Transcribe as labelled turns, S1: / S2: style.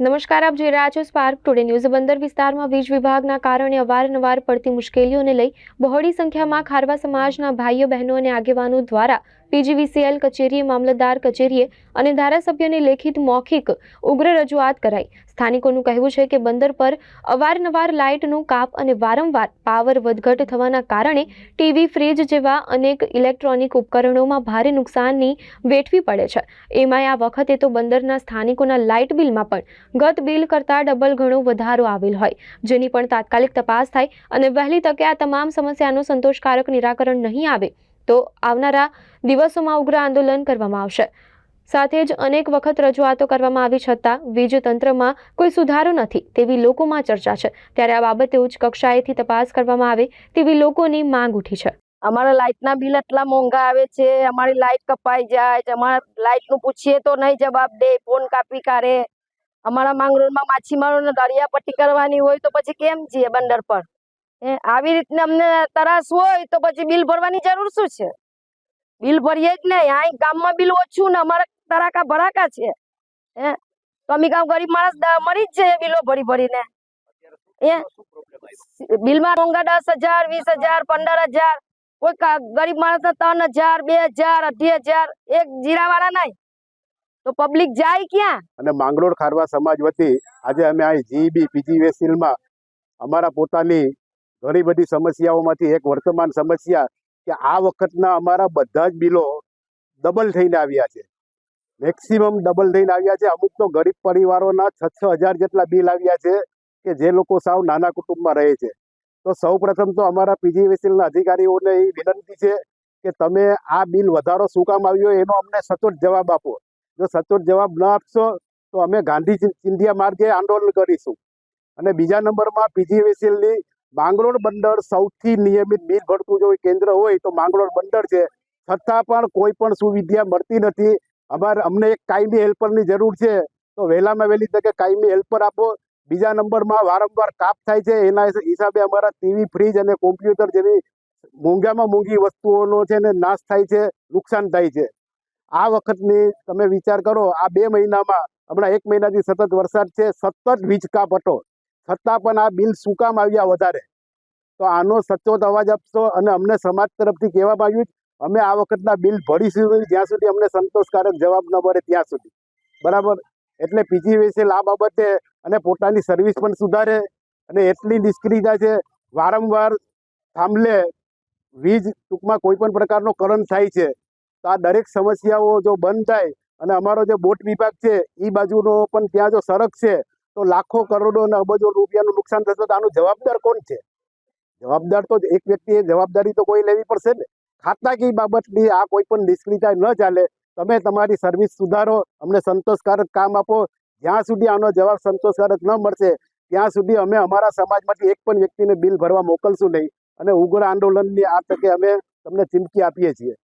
S1: નમસ્કાર, આપ જોઈ રહ્યા છો સ્પાર્ક ટુડે ન્યૂઝ બંદર વિસ્તારમાં વીજ વિભાગના કારણે અવારનવાર પડતી મુશ્કેલીઓને લઈ બહોળી સંખ્યામાં ખારવા સમાજના ભાઈઓ બહેનો અને આગેવાનો દ્વારા પીજીવીસીએલ કચેરીએ મામલતદાર કચેરીએ અને ધારાસભ્યને લેખિત મૌખિક ઉગ્ર રજૂઆત કરાઈ. સ્થાનિકોનું કહેવું છે કે બંદર પર અવારનવાર લાઇટનું કાપ અને વારંવાર પાવર વધઘટ થવાના કારણે ટીવી, ફ્રીજ જેવા અનેક ઇલેક્ટ્રોનિક ઉપકરણોમાં ભારે નુકસાનની વેઠવી પડે છે. એમાંય આ વખતે તો બંદરના સ્થાનિકોના લાઇટ બિલમાં પણ ગત બિલ કરતાં ડબલ ઘણો વધારો આવેલ હોય. જેની પણ તાત્કાલિક તપાસ થાય અને વહેલી તકે આ તમામ સમસ્યાનું સંતોષકારક નિરાકરણ નહીં આવે. તો આવનારા દિવસોમાં ઉગ્ર આંદોલન કરવામાં આવશે. સાથે જ અનેક વખત રજૂઆતો કરવામાં આવી છતાં વીજ તંત્રમાં કોઈ સુધારો નથી તેવી લોકોમાં ચર્ચા છે. ત્યારે આ બાબતે ઉચ્ચ કક્ષાએથી તપાસ કરવામાં આવે તેવી લોકોની માંગ ઉઠી છે.
S2: અમારા લાઇટના બિલ એટલા મોંઘા આવે છે, અમારી લાઇટ કપાઈ જાય અમારા લાઇટનું પૂછીએ તો નહીં જવાબ દે, ફોન કાપી કાઢે. અમારા માંગરોળમાં માછીમારોને દરિયા પટ્ટી કરવાની હોય તો પછી કેમ જઈએ બંદર પર? આવી રીતના અમને તરાસ હોય તો પછી બિલ ભરવાની જરૂર શું છે? બિલ ભરીએ જ નહીં. અહીં ગામમાં બિલ ઓછું ને અમારા તરાકા ભરાકા છે. હે? તો અમે ગામ ગરીબ માણસ મરી જ છે બિલો ભરી ભરીને. એ બિલમાં મોંઘા દસ હજાર, વીસ હજાર, પંદર હજાર. કોઈ ગરીબ માણસને ત્રણ હજાર, બે હજાર, અઢી હજાર. એક જીરાવાળા નહીં. તો પબ્લિક જાય ક્યાં?
S3: અને માંગરોળ ખારવા સમાજ વતી આજે અમે અહીં જીબી પીજીવીસીએલમાં અમારા પોતાની ઘણી બધી સમસ્યાઓમાંથી એક વર્તમાન સમસ્યા કે આ વખતના અમારા બધા જ બિલો ડબલ થઈને આવ્યા છે. મેક્સિમમ ડબલ થઈને આવ્યા છે. અમુક તો ગરીબ પરિવારોના છ છ હજાર જેટલા બિલ આવ્યા છે કે જે લોકો સાવ નાના કુટુંબમાં રહે છે. તો સૌ પ્રથમ તો અમારા પીજીવીસીલના અધિકારીઓને એ વિનંતી છે કે તમે આ બિલ વધારો શું કામ આવ્યો એનો અમને સચોટ જવાબ આપો. જો સચોટ જવાબ ન આપશો તો અમે ગાંધી ચિંધિયા માર્ગે આંદોલન કરીશું. અને બીજા નંબરમાં પીજીવીસીએલની માંગરોળ બંદર સૌથી નિયમિત બિલ ભરતું જો કેન્દ્ર હોય તો માંગરોળ બંદર છે. છતાં પણ કોઈ પણ સુવિધા મળતી નથી. અમારે, અમને એક કાયમી હેલ્પરની જરૂર છે. તો વહેલામાં વહેલી તકે કાયમી હેલ્પર આપો. બીજા નંબરમાં વારંવાર કાપ થાય છે. એના હિસાબે અમારા ટીવી, ફ્રીજ અને કોમ્પ્યુટર જેવી મોંઘામાં મોંઘી વસ્તુઓનો છે ને નાશ થાય છે, નુકસાન થાય છે. આ વખતની તમે વિચાર કરો, આ બે મહિનામાં, હમણાં એક મહિનાથી સતત વરસાદ છે, સતત વીજ કાપ હતો. છતાં પણ આ બિલ શું કામ આવ્યા વધારે? તો આનો સચોટ અવાજ આપશો અને અમને સમાજ તરફથી કહેવામાં આવ્યું અમે આ વખતના બિલ ભરીશું જ્યાં સુધી અમને સંતોષકારક જવાબ ન મળે ત્યાં સુધી. બરાબર? એટલે પીજીવીસીએલ આ બાબતે અને પોતાની સર્વિસ પણ સુધારે અને એટલી નિષ્ક્રિયતા છે, વારંવાર થાંભલે વીજ ટૂંકમાં કોઈ પણ પ્રકારનો કરંટ થાય છે. તો આ દરેક સમસ્યાઓ જો બંધ થાય અને અમારો જે બોટ વિભાગ છે એ બાજુનો પણ ત્યાં જો સડક છે તો લાખો કરોડો અને અબજો રૂપિયાનું નુકસાન થશે તો આનું જવાબદાર કોણ છે? જવાબદાર તો એક વ્યક્તિએ જવાબદારી તો કોઈ લેવી પડશે ને? ખાતાકી બાબતની આ કોઈ પણ નિષ્ક્રિયતા ન ચાલે, તમે તમારી સર્વિસ સુધારો, અમને સંતોષકારક કામ આપો. જ્યાં સુધી આનો જવાબ સંતોષકારક ન મળશે, ત્યાં સુધી અમે અમારા સમાજમાંથી એક પણ વ્યક્તિને બિલ ભરવા મોકલશું નહીં. અને ઉગ્ર આંદોલનની આ તકે અમે તમને ચીમકી આપીએ છીએ.